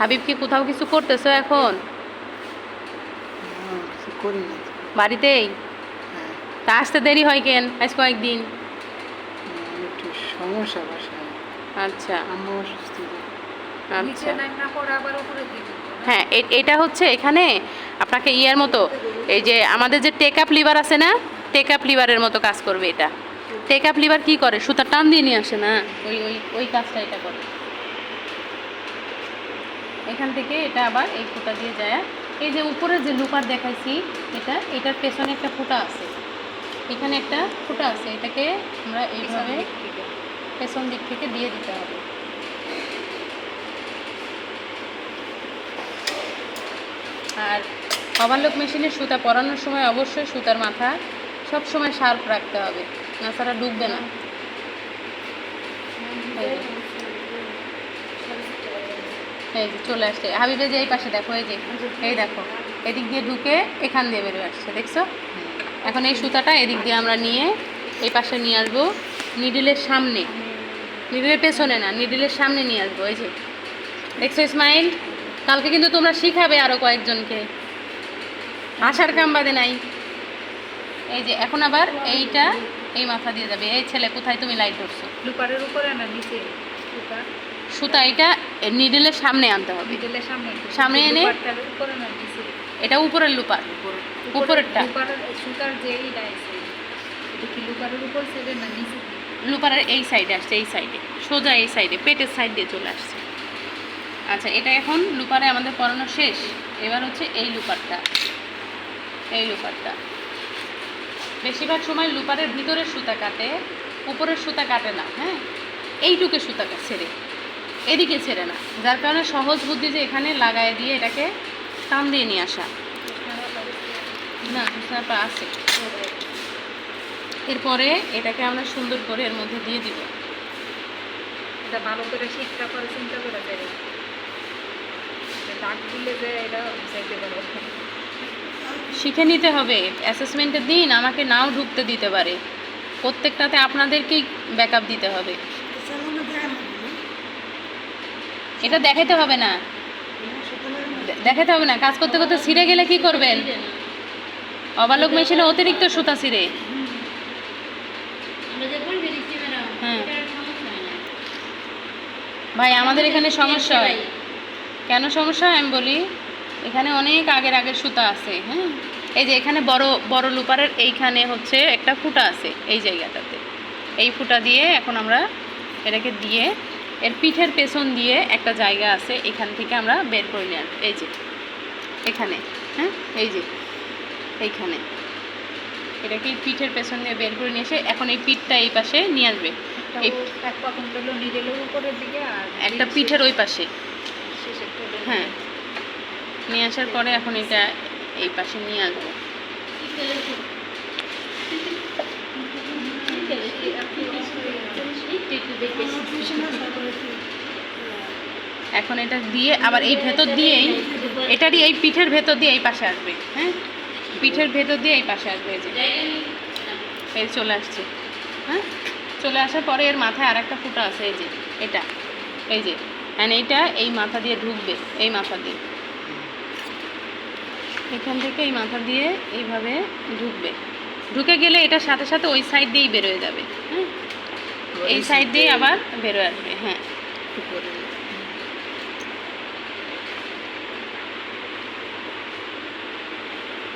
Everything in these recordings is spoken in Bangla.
হাবিব কি কোথাও কিছু করতেছো এখন? করি বাড়িতেই? হ্যাঁ। তা আসতে দেরি হয় কেন? আজ কয়েকদিন। আমার একটু সমস্যা বাসায়। আচ্ছা। আম্মা অসুস্থ। আচ্ছা। হ্যাঁ এটা হচ্ছে এখানে আপনাকে ইয়ার মতো এই যে আমাদের যে টেক আপ লিভার আছে না টেক আপ লিভারের মতো কাজ করবে এটা। টেক আপ লিভার কী করে? সুতা টান দিয়ে নিয়ে আসে না? ওই ওই ওই কাজটা এটা করে। এখান থেকে এটা আবার এই ফুটা দিয়ে যায়। এই যে উপরে যে লুপার দেখাইছি এটা এটার পেছনে একটা ফুটা আছে। এখানে একটা ফুটা আছে এটাকে আমরা এইভাবে পেছন দিক থেকে। দিয়ে দিতে হবে। আর ওভারলক মেশিনে সুতা পরানোর সময় অবশ্যই সুতার মাথা সব সময় শার্প রাখতে হবে না ছাড়া ডুববে না। এই যে। চলে আসছে। হাবিবে যে এই পাশে দেখো, এই যে, এই দেখো, এদিক দিয়ে ঢুকে এখান দিয়ে বেরোয় আসছে, দেখছ? এখন এই সুতাটা এদিক দিয়ে আমরা নিয়ে এই পাশে নিয়ে আসব নিডিলের সামনে। নিডিলের পেছনে না, নিডিলের সামনে নিয়ে আসব, এই যে। দেখছ, ইসমাইল? কালকে কিন্তু তোমরা শিখাবে আরও কয়েকজনকে। আসার কাম বাদে নাই। এই যে, এখন আবার এইটা এই মাথা দিয়ে যাবে। এই ছেলে, কোথায় তুমি লাইট ধরছো? লুপারের উপরে না, নিচে? সুতা এটা নিডিলের সামনে আনতে হবে। সামনে সামনে এনে? এটা উপরের লুপার। উপরেরটা। সুতার যে এটা কি লুপারের উপর সেটা না নিচে? লুপারের এই সাইডে আসছে এই সাইডে সোজা এই সাইডে পেটের সাইড দিয়ে চলে আসছে। আচ্ছা এটা এখন লুপারে আমাদের পড়ানো শেষ। এবার হচ্ছে এই লুপারটা। এই লুপারটা। বেশিরভাগ সময় লুপারের ভিতরের সুতা কাটে উপরের সুতা কাটে না হ্যাঁ? এইটুকে সুতাটা ছেড়ে। এদিকে ছেড়ে না। যার কারণে সহজ বুদ্ধি যে এখানে লাগায় দিয়ে এটাকে টান দিয়ে নিয়ে আসা। না আছে। এরপরে এটাকে আমরা সুন্দর করে এর মধ্যে দিয়ে দিব। এটা ভালো করে শিক্ষা করে চিন্তা করে এটা দাগ দিলে যে এটা বুঝাইতে পারব। শিখে নিতে হবে। অ্যাসেসমেন্টের দিন আমাকে নাও ঢুকতে দিতে পারে। প্রত্যেকটাতে আপনাদেরকেই ব্যাকআপ দিতে হবে। এটা দেখাতে হবে না। দেখাতে হবে না। কাজ করতে করতে ছিঁড়ে গেলে কি করবেন? অবালক মেশিনে অতিরিক্ত সুতা ছিঁড়ে। হ্যাঁ। ভাই আমাদের এখানে সমস্যা হয়। কেন সমস্যা হয়? আমি বলি এখানে অনেক আগের আগের সুতা আছে হ্যাঁ? এই যে এখানে বড় বড় লুপারের এইখানে হচ্ছে একটা ফুটা আছে এই জায়গাটাতে। এই ফুটা দিয়ে এখন আমরা এটাকে দিয়ে এর পিঠের পেছন দিয়ে একটা জায়গা আছে এখান থেকে আমরা বের করে নিয়ে আসব। এই যে এখানে হ্যাঁ? এই যে এইখানে। এটাকে পিঠের পেছন দিয়ে বের করে নিয়ে এসে এখন এই পিঠটা এই পাশে নিয়ে আসবে। একটা পিঠের ওই পাশে। হ্যাঁ। নিয়ে আসার পরে এখন এটা এই পাশে নিয়ে আসব। এখন এটা দিয়ে আবার এই ভেতর দিয়েই, এটারই এই পিঠের ভেতর দিয়ে এই পাশে আসবে হ্যাঁ? পিঠের ভেতর দিয়ে এই পাশে আসবে এই যে। এই চলে আসছে হ্যাঁ? চলে আসার পরে এর মাথায় আর একটা ফুটা আছে, এই যে, এটা, এই যে অ্যান্ড এইটা এই মাথা দিয়ে ঢুকবে, এই মাথা দিয়ে। এখান থেকে এই মাথা দিয়ে এইভাবে ঢুকবে। ঢুকে গেলে এটার সাথে সাথে ওই সাইড দিয়েই বেরোয় যাবে হ্যাঁ? এই সাইড দিয়ে আবার বেরোয় আসবে হ্যাঁ।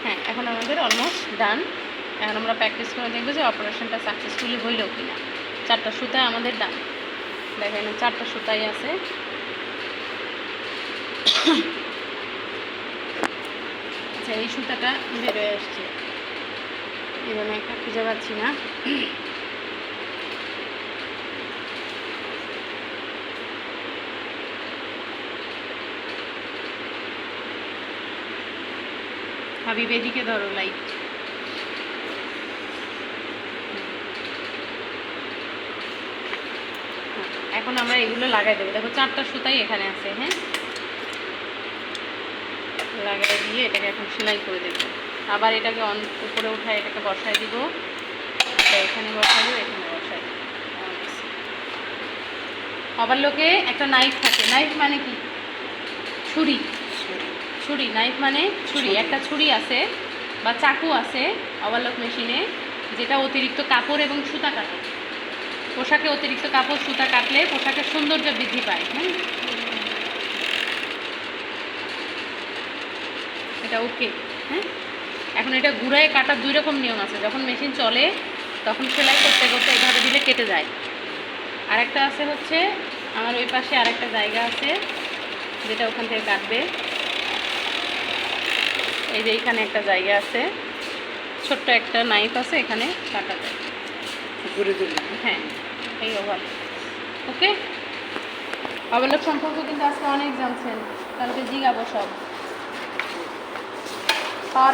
হ্যাঁ এখন আমাদের অলমোস্ট ডান এখন আমরা প্র্যাকটিস করে দেখব যে অপারেশনটা সাকসেসফুলি হইল কি না চারটা সুতায় আমাদের ডান দেখেন, চারটা সুতাই আছে। আচ্ছা এই সুতাটা বেরোয় আসছে। এখানে একটা খুঁজে পাচ্ছি না। হাবিব এদিকে ধরো লাইট এখন আমরা এগুলো লাগাই দেবো। দেখো, চারটা সুতাই এখানে আছে হ্যাঁ? লাগাই দিয়ে এটাকে এখন সেলাই করে দেবো। আবার এটাকে অন, উপরে উঠায় এটাকে বসায় দিব। এখানে বসাই এখানে বসাই আবার লোকে একটা নাইফ থাকে। নাইফ মানে কি? ছুরি। ছুরি নাইফ মানে ছুরি। একটা ছুরি আছে বা চাকু আছে ওভারলক মেশিনে যেটা অতিরিক্ত কাপড় এবং সুতা কাটে। পোশাকে অতিরিক্ত কাপড় সুতা কাটলে পোশাকের সৌন্দর্য বৃদ্ধি পায় হ্যাঁ? এটা ওকে হ্যাঁ? এখন এটা ঘুরায় কাটার দুই রকম নিয়ম আছে। যখন মেশিন চলে তখন সেলাই করতে করতে এভাবে দিলে কেটে যায়। আরেকটা আছে হচ্ছে আমার ওই পাশে আরেকটা জায়গা আছে যেটা ওখান থেকে কাটবে। এই যে এখানে একটা জায়গা আছে। ছোট্ট একটা নাইফ আছে এখানে কাটা যায়। ঘুরে ঘুরে হ্যাঁ এই ওভার। ওকে? অবলোক সম্পর্কে কিন্তু আজকে অনেক জানছেন। কালকে জিগাবো সব। পাওয়ার